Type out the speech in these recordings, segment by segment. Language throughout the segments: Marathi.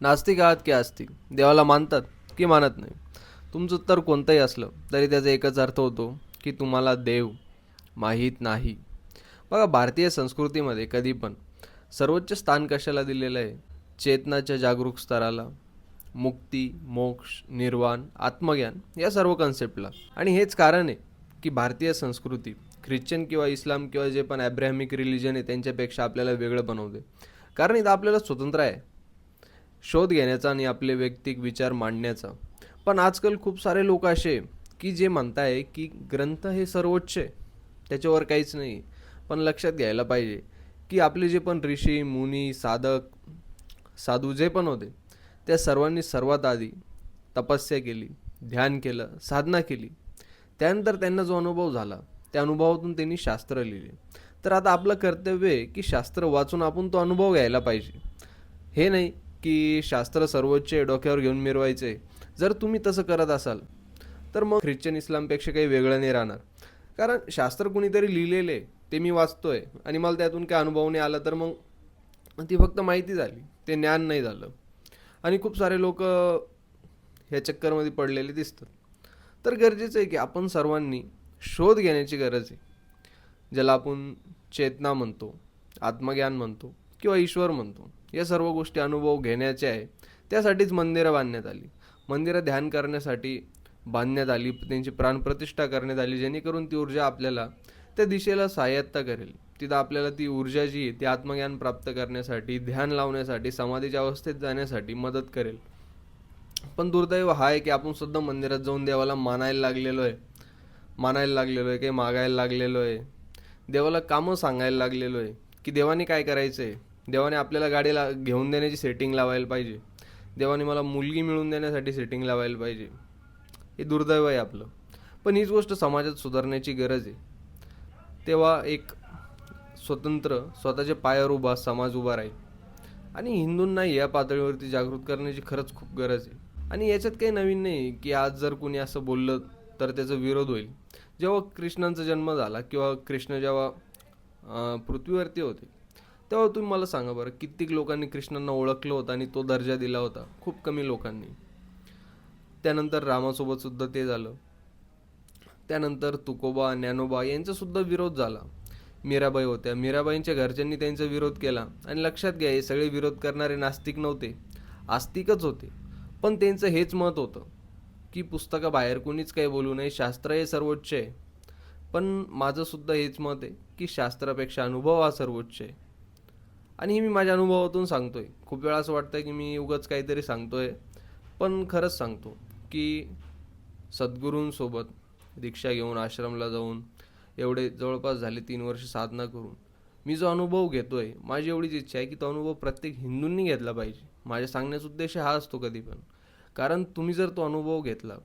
नास्तिक आहात की आस्तिक देवाला मानतात की मानत नाही? तुमचं उत्तर कोणतंही असलं तरी त्याचा एकच अर्थ होतो की तुम्हाला देव माहीत नाही. बघा भारतीय संस्कृतीमध्ये कधी पण सर्वोच्च स्थान कशाला दिलेलं आहे? चेतनाच्या जागरूक स्तराला. मुक्ती मोक्ष निर्वाण आत्मज्ञान या सर्व कन्सेप्टला आणि हेच कारण आहे की भारतीय संस्कृती ख्रिश्चन किंवा इस्लाम किंवा जे पण ॲब्रॅमिक रिलिजन आहे त्यांच्यापेक्षा आपल्याला वेगळं बनवते. कारण इथं आपल्याला स्वतंत्र आहे. शोध घेण्याचा आणि आपले वैयक्तिक विचार मांडण्याचा. पण आजकाल खूप सारे लोक असे की जे म्हणताय की ग्रंथ हे सर्वोच्च आहे. त्याच्यावर काहीच नाही. पण लक्षात घ्यायला पाहिजे की आपले जे पण ऋषी मुनी साधक साधू जे पण होते त्या सर्वांनी सर्वात आधी तपस्या केली ध्यान केलं साधना केली. त्यानंतर त्यांना जो अनुभव झाला त्या अनुभवातून त्यांनी शास्त्र लिहिले. तर आता आपलं कर्तव्य आहे की शास्त्र वाचून आपण तो अनुभव घ्यायला पाहिजे. हे नाही की शास्त्र सर्वोच्च आहे, डोक्यावर घेऊन मिरवायचे जर तुम्ही तसं करत असाल तर मग ख्रिश्चन इस्लामपेक्षा काही वेगळं नाही राहणार. कारण शास्त्र कुणीतरी लिहिलेले ते मी वाचतोय. आणि मला त्यातून काही अनुभव नाही आला तर मग ती फक्त माहिती झाली. ते ज्ञान नाही झालं. आणि खूप सारे लोक ह्या चक्करमध्ये पडलेले दिसतात. तर गरजेचं आहे की आपण सर्वांनी शोध घेण्याची गरज आहे. ज्याला आपण चेतना म्हणतो आत्मज्ञान म्हणतो. किंवा ईश्वर म्हणतो. या सर्व गोष्टी अनुभव घेण्याचे आहे. त्यासाठीच मंदिरं बांधण्यात आली. मंदिरं ध्यान करण्यासाठी बांधण्यात आली. त्यांची प्राणप्रतिष्ठा करण्यात आली. जेणेकरून ती ऊर्जा आपल्याला त्या दिशेला सहाय्यता करेल. तिथं आपल्याला ती ऊर्जा जी आहे ती आत्मज्ञान प्राप्त करण्यासाठी ध्यान लावण्यासाठी समाधीच्या अवस्थेत जाण्यासाठी मदत करेल. पण दुर्दैव हा आहे की आपण सुद्धा मंदिरात जाऊन देवाला मानायला लागलेलो आहे. मानायला लागलेलो आहे काही मागायला लागलेलो आहे. देवाला कामं सांगायला लागलेलो आहे की देवाने काय करायचं आहे देवाने आपल्याला गाडीला घेऊन देण्याची सेटिंग लावायला पाहिजे. देवाने मला मुलगी मिळवून देण्यासाठी सेटिंग लावायला पाहिजे. हे दुर्दैव आहे आपलं. पण हीच गोष्ट समाजात सुधारण्याची गरज आहे. तेव्हा एक स्वतंत्र स्वतःच्या पायावर उभा समाज उभा राहील. आणि हिंदूंना या पातळीवरती जागृत करण्याची खरंच खूप गरज आहे. आणि याच्यात काही नवीन नाही की आज जर कोणी असं बोललं तर त्याचा विरोध होईल. जेव्हा कृष्णांचा जन्म झाला किंवा कृष्ण जेव्हा पृथ्वीवरती होते तेव्हा तुम्ही मला सांगा बरं कित्येक लोकांनी कृष्णांना ओळखलं होतं आणि तो दर्जा दिला होता. खूप कमी लोकांनी. त्यानंतर रामासोबतसुद्धा ते झालं. त्यानंतर तुकोबा ज्ञानोबा यांचासुद्धा विरोध झाला. मीराबाई होत्या. मीराबाईंच्या घरच्यांनी त्यांचा विरोध केला. आणि लक्षात घ्या हे सगळे विरोध करणारे नास्तिक नव्हते. आस्तिकच होते. पण त्यांचं हेच मत होतं की पुस्तकाबाहेर कोणीच काही बोलू नये शास्त्र हे सर्वोच्च आहे. पण माझं सुद्धा हेच मत आहे की शास्त्रापेक्षा अनुभव हा सर्वोच्च आहे. आणि हे मी माझ्या अनुभवातून सांगतोय. खूप वेळा असं वाटतं की मी उगाच काहीतरी सांगतोय. पण खरंच सांगतो की सद्गुरूंसोबत दीक्षा घेऊन आश्रमला जाऊन एवढे जवळपास झाले तीन वर्ष साधना करून मी जो अनुभव घेतोय माझी एवढीच इच्छा आहे की तो अनुभव प्रत्येक हिंदूंनी घेतला पाहिजे. माझ्या सांगण्याचा उद्देश हा असतो कधी पण. कारण तुम्ही जर तो अनुभव घेतला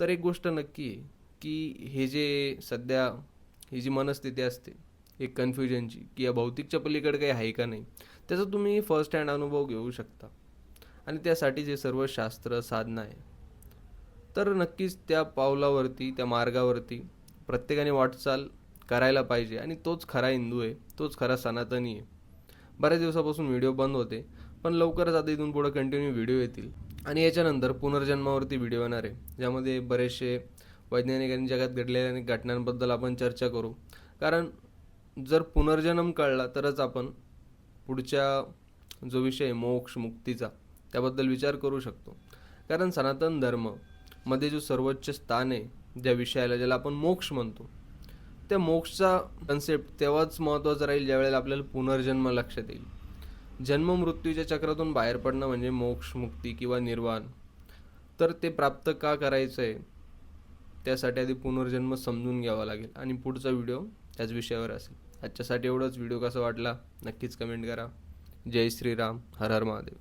तर एक गोष्ट नक्की आहे की हे जे सध्या ही जी मनस्थिती असते एक कन्फ्युजनची की या भौतिकच्या पलीकडे काही आहे का नाही त्याचा तुम्ही फर्स्ट हँड अनुभव घेऊ शकता. आणि त्यासाठी जे सर्व शास्त्र साधना आहे तर नक्कीच त्या पावलावरती त्या मार्गावरती प्रत्येकाने वाटचाल करायला पाहिजे. आणि तोच खरा हिंदू आहे तोच खरा सनातनी आहे. बऱ्याच दिवसापासून व्हिडिओ बंद होते पण लवकरच आता इथून पुढं कंटिन्यू व्हिडिओ येतील. आणि याच्यानंतर पुनर्जन्मावरती व्हिडिओ येणार आहे ज्यामध्ये बरेचसे वैज्ञानिकांनी जगात घडलेल्या घटनांबद्दल आपण चर्चा करू. कारण जर पुनर्जन्म कळला तरच आपण पुढच्या जो विषय मोक्ष मुक्तीचा त्याबद्दल विचार करू शकतो. कारण सनातन धर्ममध्ये जो सर्वोच्च स्थान आहे ज्या विषयाला ज्याला आपण मोक्ष म्हणतो त्या मोक्षचा कन्सेप्ट तेव्हाच महत्त्वाचा राहील ज्यावेळेला आपल्याला पुनर्जन्म लक्षात येईल. जन्म मृत्यूच्या चक्रातून बाहेर पडणं म्हणजे मोक्ष मुक्ती किंवा निर्वाण. तर ते प्राप्त का करायचं आहे त्यासाठी आधी पुनर्जन्म समजून घ्यावा लागेल. आणि पुढचा व्हिडिओ त्याच विषयावर असेल. आजच्यासाठी एवढंच. व्हिडिओ कसा वाटला? नक्कीच कमेंट करा. जय श्रीराम. हर हर महादेव.